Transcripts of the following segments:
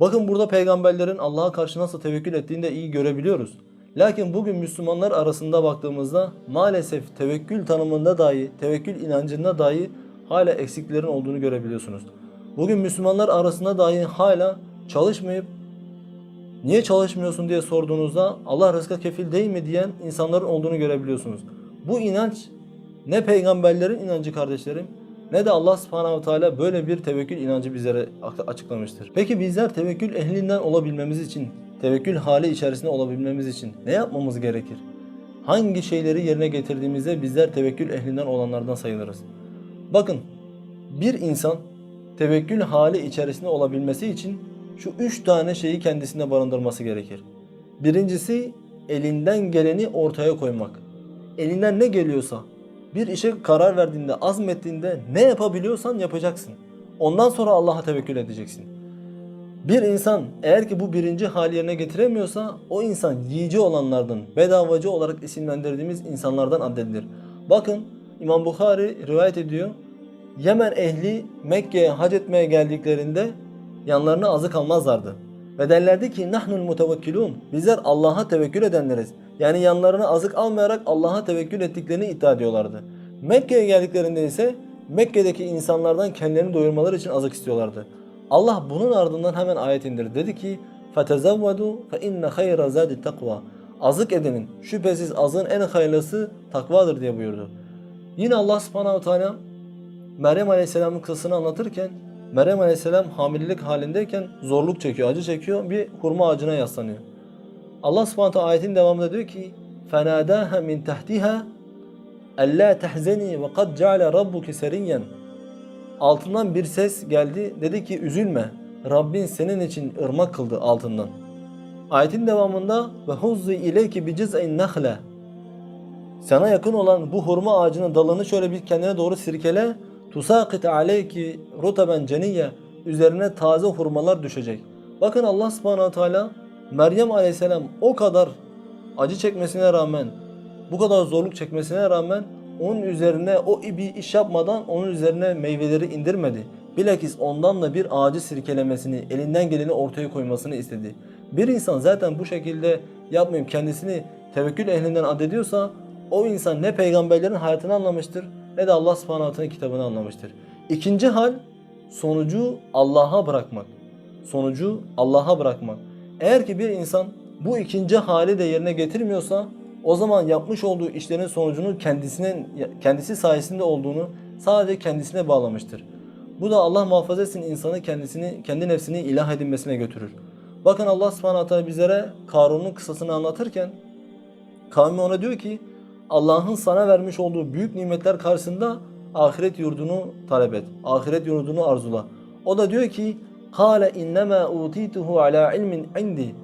Bakın burada peygamberlerin Allah'a karşı nasıl tevekkül ettiğini de iyi görebiliyoruz. Lakin bugün Müslümanlar arasında baktığımızda maalesef tevekkül tanımında dahi, tevekkül inancında dahi hala eksiklerin olduğunu görebiliyorsunuz. Bugün Müslümanlar arasında dahi hala çalışmayıp niye çalışmıyorsun diye sorduğunuzda Allah rızka kefil değil mi diyen insanların olduğunu görebiliyorsunuz. Bu inanç ne peygamberlerin inancı kardeşlerim ne de Allah subhanahu teala böyle bir tevekkül inancı bizlere açıklamıştır. Peki bizler tevekkül ehlinden olabilmemiz için, tevekkül hali içerisinde olabilmemiz için ne yapmamız gerekir? Hangi şeyleri yerine getirdiğimizde bizler tevekkül ehlinden olanlardan sayılırız? Bakın bir insan tevekkül hali içerisinde olabilmesi için şu üç tane şeyi kendisinde barındırması gerekir. Birincisi elinden geleni ortaya koymak. Elinden ne geliyorsa bir işe karar verdiğinde, azmettiğinde ne yapabiliyorsan yapacaksın. Ondan sonra Allah'a tevekkül edeceksin. Bir insan eğer ki bu birinci hal yerine getiremiyorsa o insan yiyici olanlardan, bedavacı olarak isimlendirdiğimiz insanlardan addedilir. Bakın İmam Bukhari rivayet ediyor. Yemen ehli Mekke'ye hac etmeye geldiklerinde yanlarına azık almazlardı. Ve derlerdi ki nahnul mutevekkilun. Bizler Allah'a tevekkül edenleriz. Yani yanlarına azık almayarak Allah'a tevekkül ettiklerini iddia ediyorlardı. Mekke'ye geldiklerinde ise Mekke'deki insanlardan kendilerini doyurmaları için azık istiyorlardı. Allah bunun ardından hemen ayet indirdi. Dedi ki فَتَزَوَّدُوا فَاِنَّ خَيْرَ زَادِ takva. Azık edenin. Şüphesiz azığın en hayırlısı takvadır diye buyurdu. Yine Allah subhanahu teala Meryem Aleyhisselam'ın kıssasını anlatırken Meryem Aleyhisselam hamilelik halindeyken zorluk çekiyor, acı çekiyor. Bir hurma ağacına yaslanıyor. Allah Subhanahu ayetin devamında diyor ki: "Fenadaha min tahtiha alla tahzeni ve kad ceale rabbuki seriyen." Altından bir ses geldi. Dedi ki: "Üzülme. Rabbin senin için ırmak kıldı altından." Ayetin devamında ve huzzi ileyki bi ciz'in nahle. Sana yakın olan bu hurma ağacının dalını şöyle bir kendine doğru sirkele Tusakit aleyki rutaben ceniyye. Üzerine taze hurmalar düşecek. Bakın Allah subhanahu teala Meryem aleyhisselam o kadar acı çekmesine rağmen, bu kadar zorluk çekmesine rağmen onun üzerine o bir iş yapmadan onun üzerine meyveleri indirmedi. Bilakis ondan da bir ağacı sirkelemesini, elinden geleni ortaya koymasını istedi. Bir insan zaten bu şekilde yapmayayım kendisini tevekkül ehlinden addediyorsa o insan ne peygamberlerin hayatını anlamıştır ne de Allah subhanahu kitabını anlamıştır. İkinci hal sonucu Allah'a bırakmak. Sonucu Allah'a bırakmak. Eğer ki bir insan bu ikinci hali de yerine getirmiyorsa o zaman yapmış olduğu işlerin sonucunu kendisinin kendisi sayesinde olduğunu sadece kendisine bağlamıştır. Bu da Allah muhafaza etsin insanı kendisini kendi nefsini ilah edinmesine götürür. Bakın Allah subhanahu teala bizlere Karun'un kıssasını anlatırken kavmi ona diyor ki Allah'ın sana vermiş olduğu büyük nimetler karşısında ahiret yurdunu talep et. Ahiret yurdunu arzula. O da diyor ki Kale innema utituhu ala ilmin indi.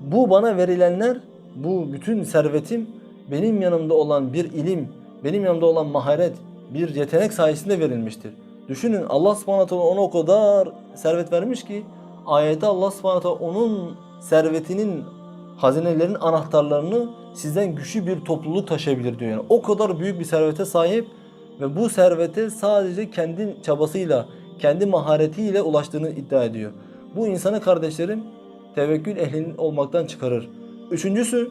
Bu bana verilenler, bu bütün servetim benim yanımda olan bir ilim, benim yanımda olan maharet, bir yetenek sayesinde verilmiştir. Düşünün Allah subhanahu ona o kadar servet vermiş ki ayette Allah subhanahu onun servetinin hazinelerin anahtarlarını sizden güçlü bir topluluk taşıyabilir diyor. Yani o kadar büyük bir servete sahip ve bu servete sadece kendi çabasıyla, kendi maharetiyle ulaştığını iddia ediyor. Bu insanı kardeşlerim tevekkül ehlinin olmaktan çıkarır. Üçüncüsü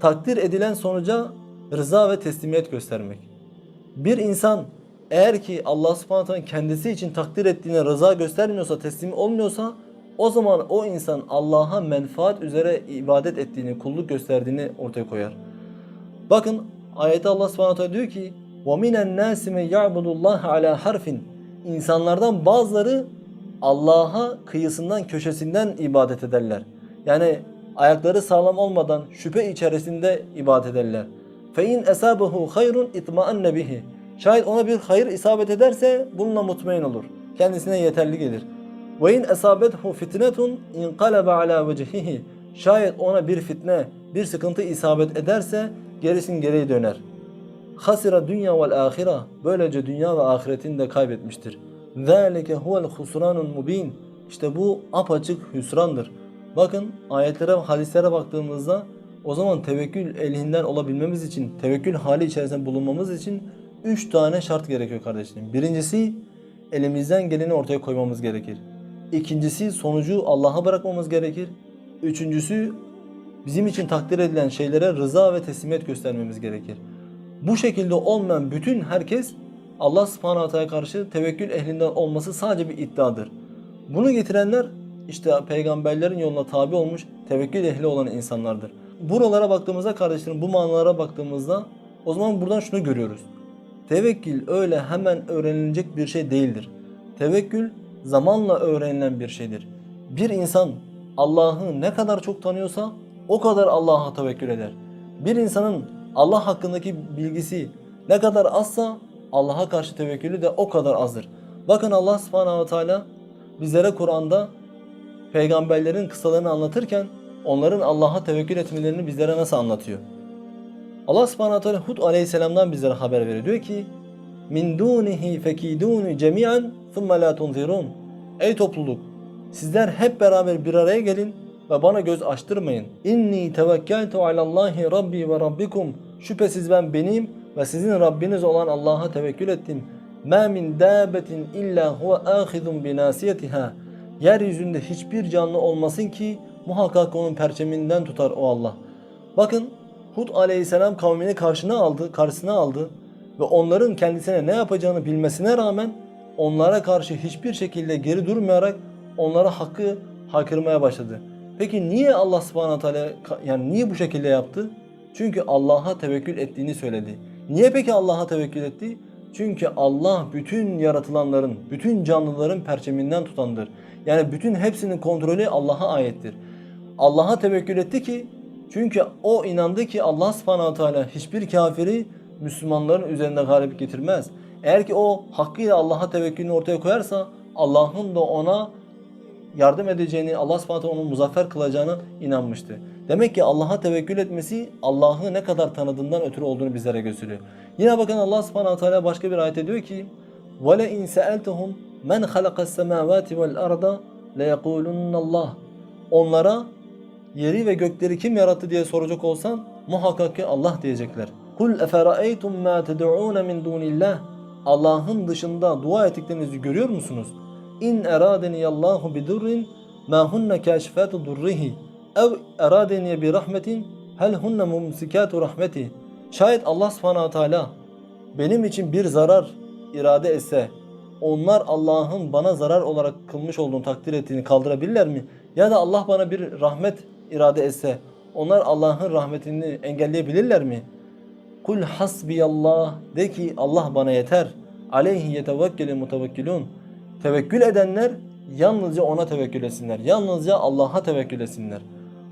takdir edilen sonuca rıza ve teslimiyet göstermek. Bir insan eğer ki Allah subhanahu kendisi için takdir ettiğine rıza göstermiyorsa, teslim olmuyorsa o zaman o insan Allah'a menfaat üzere ibadet ettiğini, kulluk gösterdiğini ortaya koyar. Bakın ayette Allah subhanahu teala diyor ki وَمِنَ النَّاسِ مَنْ يَعْبُدُ اللّٰهَ عَلَى harfin İnsanlardan bazıları Allah'a kıyısından köşesinden ibadet ederler. Yani ayakları sağlam olmadan şüphe içerisinde ibadet ederler. فَاِنْ اَسَابَهُ خَيْرٌ اِطْمَأَنَّ bihi. Şayet ona bir hayır isabet ederse bununla mutmain olur. Kendisine yeterli gelir. Ve in esabethu fitnetun inqalebe ala vecihihi. Şayet ona bir fitne, bir sıkıntı isabet ederse gerisin geriye döner. Hasira dünya vel ahira. Böylece dünya ve ahiretini de kaybetmiştir. Zalike huvel husranun mubin. İşte bu apaçık hüsrandır. Bakın ayetlere, hadislere baktığımızda o zaman tevekkül elinden olabilmemiz için, tevekkül hali içerisinde bulunmamız için üç tane şart gerekiyor kardeşlerim. Birincisi elimizden geleni ortaya koymamız gerekir. İkincisi sonucu Allah'a bırakmamız gerekir. Üçüncüsü bizim için takdir edilen şeylere rıza ve teslimiyet göstermemiz gerekir. Bu şekilde olmayan bütün herkes Allah subhanahu karşı tevekkül ehlinden olması sadece bir iddiadır. Bunu getirenler işte peygamberlerin yoluna tabi olmuş tevekkül ehli olan insanlardır. Buralara baktığımızda kardeşlerim bu manalara baktığımızda o zaman buradan şunu görüyoruz. Tevekkül öyle hemen öğrenilecek bir şey değildir. Tevekkül zamanla öğrenilen bir şeydir. Bir insan Allah'ı ne kadar çok tanıyorsa o kadar Allah'a tevekkül eder. Bir insanın Allah hakkındaki bilgisi ne kadar azsa Allah'a karşı tevekkülü de o kadar azdır. Bakın Allah subhanahu teala bizlere Kur'an'da peygamberlerin kısalarını anlatırken onların Allah'a tevekkül etmelerini bizlere nasıl anlatıyor? Allah subhanahu teala Hud aleyhisselamdan bizlere haber veriyor. Diyor ki min dunihi fekiduni cemi'an thumma la tunzirun. Ey topluluk sizler hep beraber bir araya gelin ve bana göz açtırmayın. İnni tevekkeltu alallahi rabbi ve rabbikum. Şüphesiz ben benim ve sizin Rabbiniz olan Allah'a tevekkül ettim. Ma min dabetin illa huve ahidun bi nasiyetiha. Yeryüzünde hiçbir canlı olmasın ki muhakkak onun perçeminden tutar o Allah. Bakın Hud aleyhisselam kavmini karşına aldı, karşısına aldı ve onların kendisine ne yapacağını bilmesine rağmen onlara karşı hiçbir şekilde geri durmayarak onlara hakkı haykırmaya başladı. Peki niye Allah subhanahu teala yani niye bu şekilde yaptı? Çünkü Allah'a tevekkül ettiğini söyledi. Niye peki Allah'a tevekkül etti? Çünkü Allah bütün yaratılanların, bütün canlıların perçeminden tutandır. Yani bütün hepsinin kontrolü Allah'a aittir. Allah'a tevekkül etti ki çünkü o inandı ki Allah subhanahu teala hiçbir kafiri Müslümanların üzerinde galip getirmez. Eğer ki o hakkıyla Allah'a tevekkülünü ortaya koyarsa Allah'ın da ona yardım edeceğini, Allah subhanahu teala onu muzaffer kılacağını inanmıştı. Demek ki Allah'a tevekkül etmesi Allah'ı ne kadar tanıdığından ötürü olduğunu bizlere gösteriyor. Yine bakın Allah subhanahu teala başka bir ayette diyor ki وَلَا اِنْ سَأَلْتَهُمْ مَنْ خَلَقَ السَّمَاوَاتِ وَالْأَرْضَ لَيَقُولُنَّ اللّٰهِ Onlara yeri ve gökleri kim yarattı diye soracak olsan muhakkak ki Allah diyecekler. Kul efera'eytum ma ted'un min dunillah. Allah'ın dışında dua ettiklerinizi görüyor musunuz? İn eradeni Allahu bi durrin ma hunne kashifatu durrihi ev eradeni bi rahmetin hel hunne mumsikatu rahmeti. Şayet Allah subhanahu teala benim için bir zarar irade etse onlar Allah'ın bana zarar olarak kılmış olduğunu takdir ettiğini kaldırabilirler mi? Ya da Allah bana bir rahmet irade etse onlar Allah'ın rahmetini engelleyebilirler mi? Kul hasbiyallah de ki Allah bana yeter. Aleyhi yetevekkeli mutevekkilun. Tevekkül edenler yalnızca ona tevekkül etsinler. Yalnızca Allah'a tevekkül etsinler.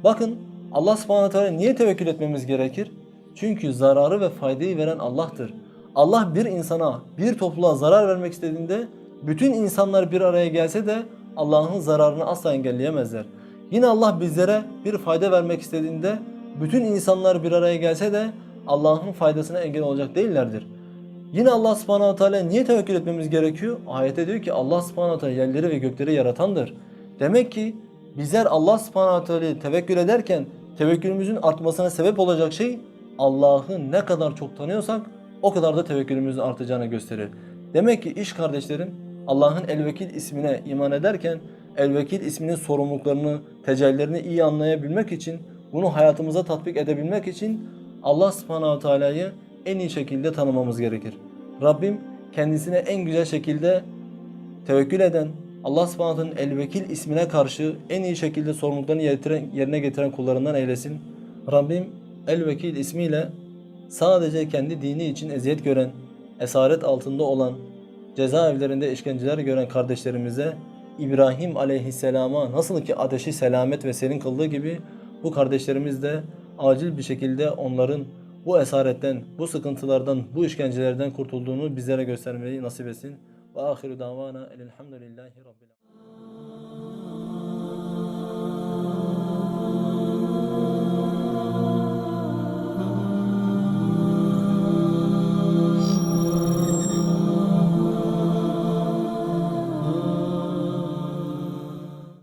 Bakın Allah subhanahu teala niye tevekkül etmemiz gerekir? Çünkü zararı ve faydayı veren Allah'tır. Allah bir insana, bir topluluğa zarar vermek istediğinde bütün insanlar bir araya gelse de Allah'ın zararını asla engelleyemezler. Yine Allah bizlere bir fayda vermek istediğinde bütün insanlar bir araya gelse de Allah'ın faydasına engel olacak değillerdir. Yine Allah subhanahu teala niye tevekkül etmemiz gerekiyor? Ayette diyor ki Allah subhanahu teala yerleri ve gökleri yaratandır. Demek ki bizler Allah subhanahu teala'ya tevekkül ederken tevekkülümüzün artmasına sebep olacak şey Allah'ı ne kadar çok tanıyorsak o kadar da tevekkülümüzün artacağını gösterir. Demek ki iş kardeşlerim Allah'ın El-Vekil ismine iman ederken El-Vekil isminin sorumluluklarını, tecellilerini iyi anlayabilmek için, bunu hayatımıza tatbik edebilmek için Allah subhanahu teala'yı en iyi şekilde tanımamız gerekir. Rabbim kendisine en güzel şekilde tevekkül eden, Allah subhanahu teala'nın El-Vekil ismine karşı en iyi şekilde sorumluluklarını yerine, getiren kullarından eylesin. Rabbim El-Vekil ismiyle sadece kendi dini için eziyet gören, esaret altında olan, cezaevlerinde işkenceler gören kardeşlerimize İbrahim aleyhisselama nasıl ki ateşi selamet ve serin kıldığı gibi bu kardeşlerimiz de acil bir şekilde onların bu esaretten, bu sıkıntılardan, bu işkencelerden kurtulduğunu bizlere göstermeyi nasip etsin. Ve ahiru davana elhamdülillahi rabbil.